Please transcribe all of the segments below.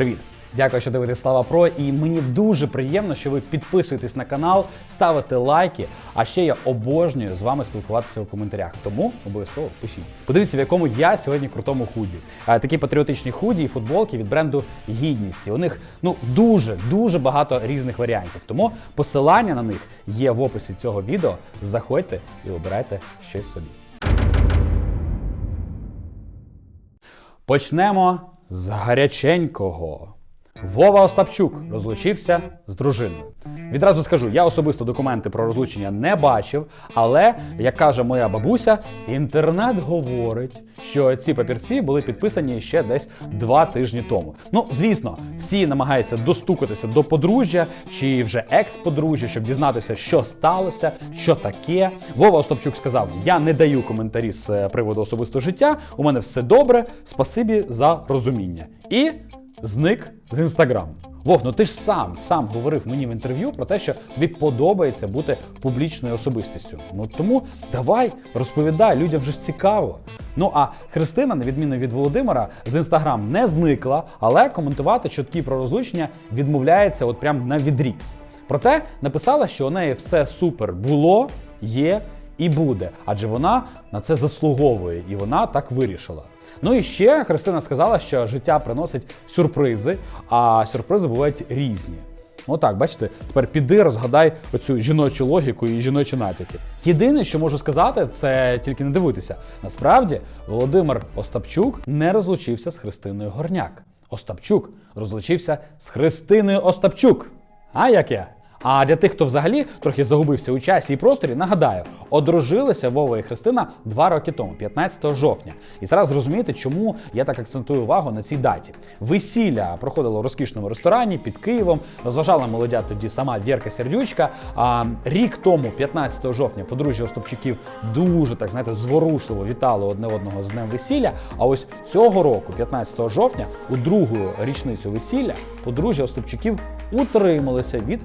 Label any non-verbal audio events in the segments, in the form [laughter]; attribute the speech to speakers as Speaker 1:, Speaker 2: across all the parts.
Speaker 1: Привіт! Дякую, що дивитесь Слава Про. І мені дуже приємно, що ви підписуєтесь на канал, ставите лайки. А ще я обожнюю з вами спілкуватися у коментарях. Тому обов'язково пишіть. Подивіться, в якому я сьогодні крутому худі. Такі патріотичні худі і футболки від бренду Гідність. У них ну дуже дуже багато різних варіантів. Тому посилання на них є в описі цього відео. Заходьте і обирайте щось собі. Почнемо з гаряченького. Вова Остапчук розлучився з дружиною. Відразу скажу, я особисто документи про розлучення не бачив, але, як каже моя бабуся, інтернет говорить, що ці папірці були підписані ще десь два тижні тому. Ну, звісно, всі намагаються достукатися до подружжя чи вже екс-подружжя, щоб дізнатися, що сталося, що таке. Вова Остапчук сказав: Я не даю коментарі з е, приводу особистого життя. У мене все добре. Спасибі за розуміння. І зник з інстаграму. Вов, ну ти ж сам сам говорив мені в інтерв'ю про те, що тобі подобається бути публічною особистістю. Ну тому давай розповідай, людям вже ж цікаво. Ну а Христина, на відміну від Володимира, з інстаграм не зникла, але коментувати чутки про розлучення відмовляється от прям на відріз. Проте написала, що у неї все супер було, є і буде, адже вона на це заслуговує, і вона так вирішила. Ну і ще Христина сказала, що життя приносить сюрпризи, а сюрпризи бувають різні. Отак, бачите, тепер піди, розгадай оцю жіночу логіку і жіночі натяки. Єдине, що можу сказати, це тільки не дивуйтеся. Насправді, Володимир Остапчук не розлучився з Христиною Горняк. Остапчук розлучився з Христиною Остапчук. А як я? А для тих, хто взагалі трохи загубився у часі і просторі, нагадаю, одружилися Вова і Христина два роки тому, 15 жовтня. І зараз зрозумієте, чому я так акцентую увагу на цій даті. Весілля проходило в розкішному ресторані під Києвом. Розважала молодя тоді сама Вірка Сердючка. А рік тому, 15 жовтня, подружжя Остапчуків дуже так знаєте зворушливо вітали одне одного з днем весілля. А ось цього року, 15 жовтня, у другу річницю весілля, подружжя Остапчуків утрималися від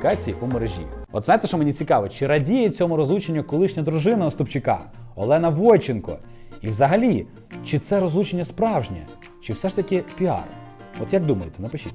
Speaker 1: публікацій у мережі. От знаєте, що мені цікаво, чи радіє цьому розлученню колишня дружина Остапчука Олена Войченко? І взагалі, чи це розлучення справжнє, чи все ж таки піар? От як думаєте, напишіть.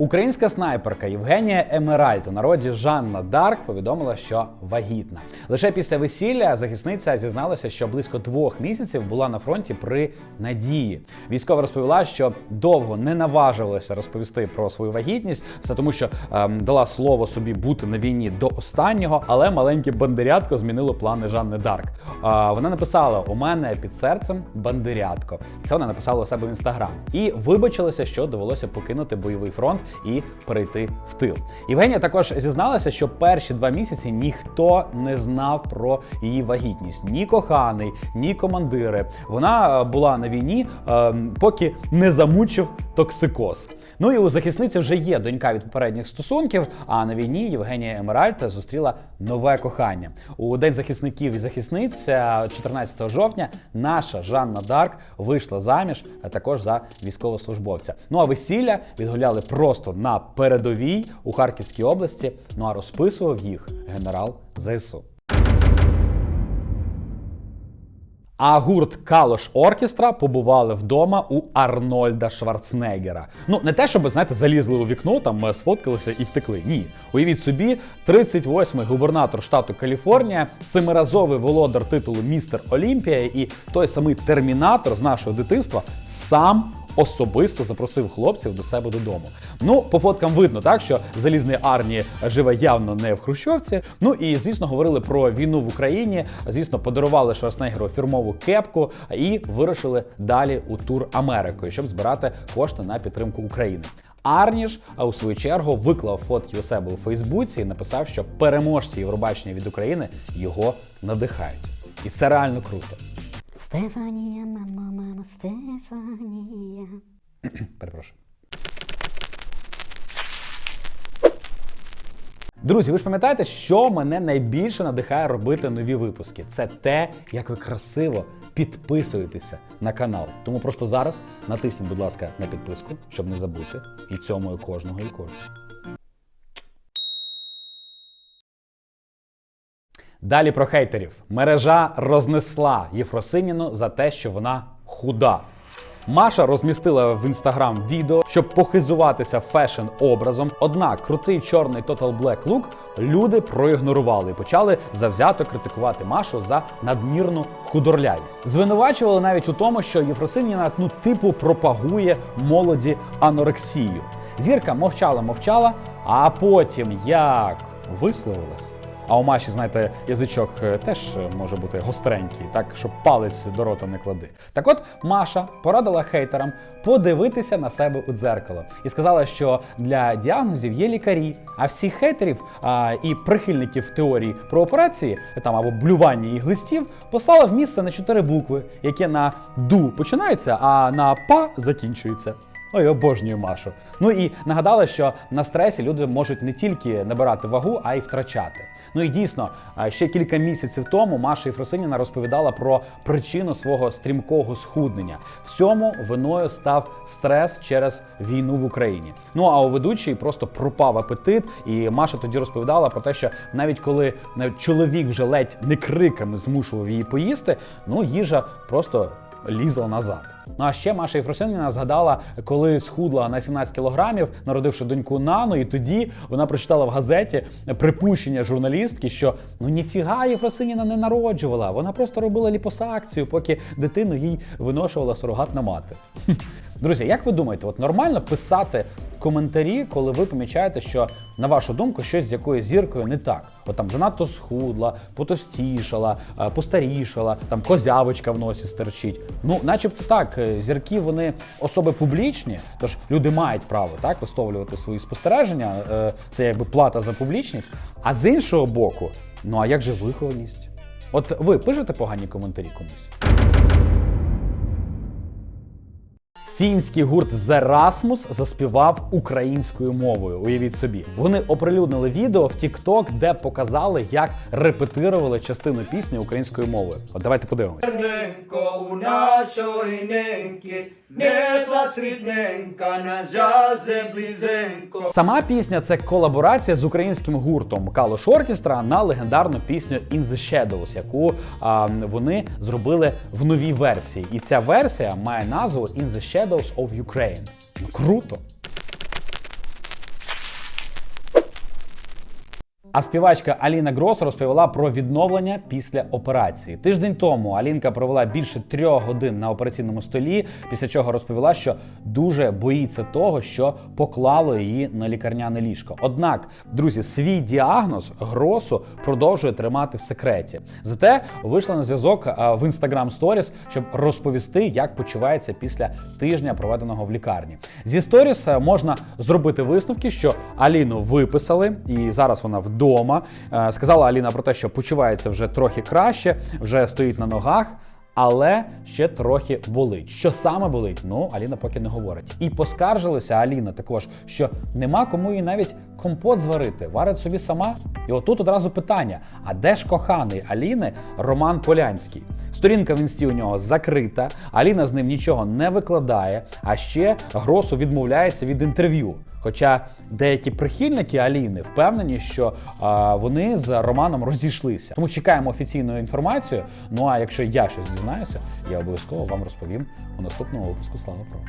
Speaker 1: Українська снайперка Євгенія Емеральд у народі Жанна Дарк повідомила, що вагітна. Лише після весілля захисниця зізналася, що близько двох місяців була на фронті при надії. Військова розповіла, що довго не наважувалася розповісти про свою вагітність, все тому, що ем, дала слово собі бути на війні до останнього, але маленьке бандерятко змінило плани Жанни Дарк. А, вона написала: у мене під серцем бандерятко. Це вона написала у себе в інстаграм і вибачилася, що довелося покинути бойовий фронт і перейти в тил. Євгенія також зізналася, що перші два місяці ніхто не знав про її вагітність. Ні коханий, ні командири. Вона е, була на війні, е, поки не замучив токсикоз. Ну і у захисниці вже є донька від попередніх стосунків. А на війні Євгенія Емеральд зустріла нове кохання. У день захисників і захисниць, е, 14 жовтня, наша Жанна Дарк вийшла заміж також за військовослужбовця. Ну а весілля відгуляли просто на передовій у Харківській області. Ну а розписував їх генерал ЗСУ. А гурт Калош Оркестра побували вдома у Арнольда Шварценеггера. Ну не те, щоб знаєте, залізли у вікно, там е, сфоткалися і втекли. Ні, уявіть собі, 38-й губернатор штату Каліфорнія, семиразовий володар титулу Містер Олімпія і той самий термінатор з нашого дитинства сам. Особисто запросив хлопців до себе додому. Ну, по фоткам видно, так що залізний Арні живе явно не в Хрущовці. Ну і звісно, говорили про війну в Україні. Звісно, подарували Шварценеггеру фірмову кепку і вирушили далі у тур Америкою, щоб збирати кошти на підтримку України. Арніш, а у свою чергу виклав фотки у себе у Фейсбуці і написав, що переможці Євробачення від України його надихають. І це реально круто.
Speaker 2: Стефанія, мамо, мамо, Стефанія. [clears throat]
Speaker 1: Перепрошую. Друзі, ви ж пам'ятаєте, що мене найбільше надихає робити нові випуски? Це те, як ви красиво підписуєтеся на канал. Тому просто зараз натисніть, будь ласка, на підписку, щоб не забути. І цьому і кожного і кожного. Далі про хейтерів. Мережа рознесла Єфросиніну за те, що вона худа. Маша розмістила в інстаграм відео, щоб похизуватися фешн образом. Однак крутий чорний Total Black Look люди проігнорували і почали завзято критикувати Машу за надмірну худорлявість. Звинувачували навіть у тому, що Єфросиніна ну типу пропагує молоді анорексію. Зірка мовчала, мовчала, а потім як висловилась. А у Маші, знаєте, язичок е, теж е, може бути гостренький, так щоб палець до рота не клади. Так от Маша порадила хейтерам подивитися на себе у дзеркало і сказала, що для діагнозів є лікарі, а всіх хейтерів а, і прихильників теорії про операції там або блювання і глистів послала в місце на чотири букви, яке на ду починається, а на па закінчується. Ой, обожнюю Машу. Ну і нагадала, що на стресі люди можуть не тільки набирати вагу, а й втрачати. Ну і дійсно, ще кілька місяців тому Маша Єфросиніна розповідала про причину свого стрімкого схуднення. Всьому виною став стрес через війну в Україні. Ну а у ведучій просто пропав апетит, і Маша тоді розповідала про те, що навіть коли навіть чоловік вже ледь не криками змушував її поїсти, ну їжа просто лізла назад. Ну а ще Маша Єфросиніна згадала, коли схудла на 17 кілограмів, народивши доньку Нану, і тоді вона прочитала в газеті припущення журналістки, що ну ніфіга Єфросиніна не народжувала. Вона просто робила ліпосакцію, поки дитину їй виношувала сурогатна мати. Друзі, як ви думаєте, от нормально писати коментарі, коли ви помічаєте, що на вашу думку щось з якоюсь зіркою не так? От там занадто схудла, потовстішала, е, постарішала, там козявочка в носі стерчить. Ну, начебто так, е, зірки вони особи публічні, тож люди мають право так висловлювати свої спостереження. е, Це якби плата за публічність. А з іншого боку, ну а як же вихованість? От ви пишете погані коментарі комусь? Фінський гурт Rasmus заспівав українською мовою. Уявіть собі, вони оприлюднили відео в TikTok, де показали, як репетирували частину пісні українською мовою. От давайте подивимось.
Speaker 3: Nenko u рідненька, на жазе blizenko.
Speaker 1: Сама пісня це колаборація з українським гуртом Калош Оркестра на легендарну пісню In the Shadows, яку а, вони зробили в новій версії. І ця версія має назву In the Shadows of Ukraine. Ну круто! А співачка Аліна Грос розповіла про відновлення після операції. Тиждень тому Алінка провела більше трьох годин на операційному столі, після чого розповіла, що дуже боїться того, що поклало її на лікарняне ліжко. Однак, друзі, свій діагноз Гросу продовжує тримати в секреті. Зате вийшла на зв'язок в Instagram Stories, щоб розповісти, як почувається після тижня, проведеного в лікарні. Зі Stories е, можна зробити висновки, що Аліну виписали, і зараз вона вдома. Е, Сказала Аліна про те, що почувається вже трохи краще, вже стоїть на ногах. Але ще трохи болить. Що саме болить? Ну, Аліна поки не говорить. І поскаржилася Аліна також, що нема кому їй навіть компот зварити, варить собі сама. І отут одразу питання: а де ж коханий Аліни Роман Полянський? Сторінка в інсті у нього закрита, Аліна з ним нічого не викладає, а ще Гросу відмовляється від інтерв'ю. Хоча деякі прихильники Аліни впевнені, що а, вони з Романом розійшлися. Тому чекаємо офіційну інформацію. Ну а якщо я щось дізнаюся, я обов'язково вам розповім у наступному випуску Слава Про.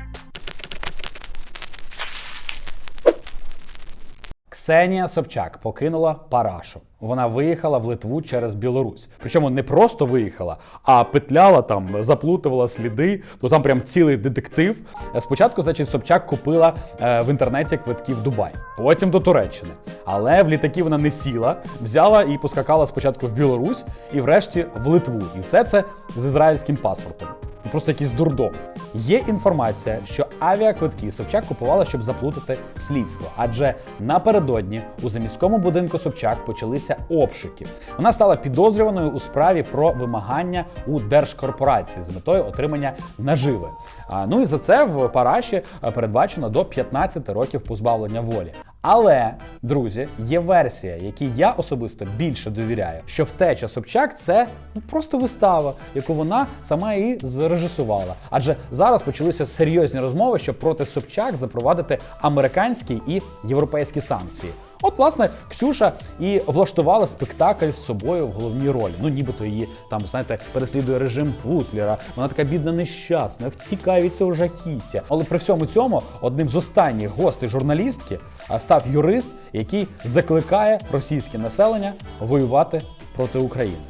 Speaker 1: Ксенія Собчак покинула Парашу. Вона виїхала в Литву через Білорусь. Причому не просто виїхала, а петляла там, заплутувала сліди. То там прям цілий детектив. Спочатку, значить, Собчак купила е, в інтернеті квитки в Дубай, потім до Туреччини. Але в літаки вона не сіла, взяла і поскакала спочатку в Білорусь і врешті в Литву. І все це з ізраїльським паспортом. Просто якийсь дурдом. Є інформація, що авіаквитки Собчак купувала, щоб заплутати слідство. Адже напередодні у заміському будинку Собчак почалися обшуки. Вона стала підозрюваною у справі про вимагання у держкорпорації з метою отримання наживи. А, ну і за це в Параші передбачено до 15 років позбавлення волі. Але, друзі, є версія, якій я особисто більше довіряю, що втеча Собчак це ну просто вистава, яку вона сама і зрежисувала. Адже зараз почалися серйозні розмови, щоб проти Собчак запровадити американські і європейські санкції. От, власне, Ксюша і влаштувала спектакль з собою в головній ролі. Ну, нібито її там, знаєте, переслідує режим Путлера. Вона така бідна нещасна, втікає від цього жахіття. Але при всьому цьому одним з останніх гостей журналістки став юрист, який закликає російське населення воювати проти України.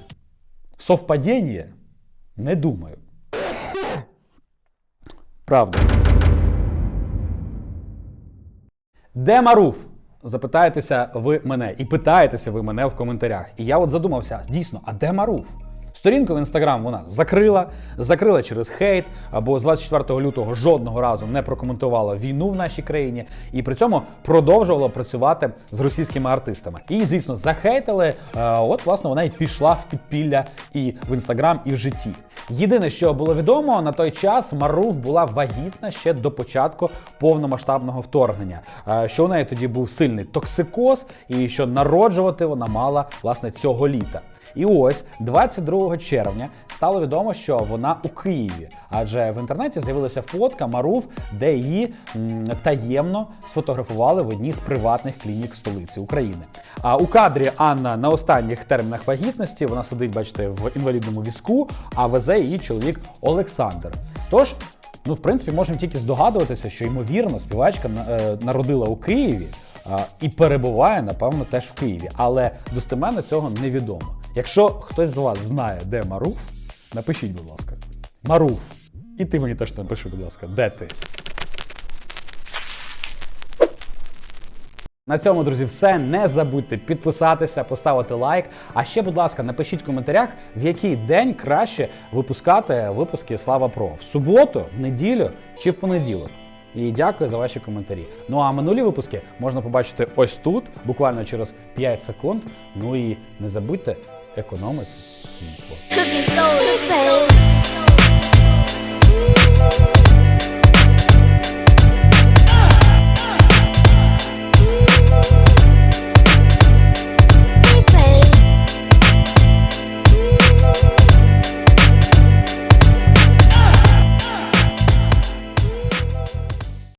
Speaker 1: Совпадіння? Не думаю. Правда. Де Маруф? Запитаєтеся ви мене і питаєтеся ви мене в коментарях. І я от задумався, дійсно, а де Маруф? Сторінку в інстаграм вона закрила, закрила через хейт, або з 24 лютого жодного разу не прокоментувала війну в нашій країні, і при цьому продовжувала працювати з російськими артистами. Її, звісно, захейтили. е, От, власне, вона і пішла в підпілля і в інстаграм, і в житті. Єдине, що було відомо на той час, Маруф була вагітна ще до початку повномасштабного вторгнення. Е, Що у неї тоді був сильний токсикоз, і що народжувати вона мала власне цього літа. І ось 22 червня стало відомо, що вона у Києві, адже в інтернеті з'явилася фотка Маруф, де її м, таємно сфотографували в одній з приватних клінік столиці України. А у кадрі Анна на останніх термінах вагітності вона сидить, бачите, в інвалідному візку, а везе її чоловік Олександр. Тож. Ну, в принципі, можемо тільки здогадуватися, що ймовірно співачка е, народила у Києві і перебуває, напевно, теж в Києві. Але достеменно цього невідомо. Якщо хтось з вас знає, де Маруф, напишіть, будь ласка. Маруф. І ти мені теж напиши, будь ласка, де ти? На цьому, друзі, все. Не забудьте підписатися, поставити лайк. А ще, будь ласка, напишіть в коментарях, в який день краще випускати випуски Слава Про в суботу, в неділю чи в понеділок. І дякую за ваші коментарі. Ну а минулі випуски можна побачити ось тут, буквально через 5 секунд. Ну і не забудьте economic.
Speaker 4: Cooking.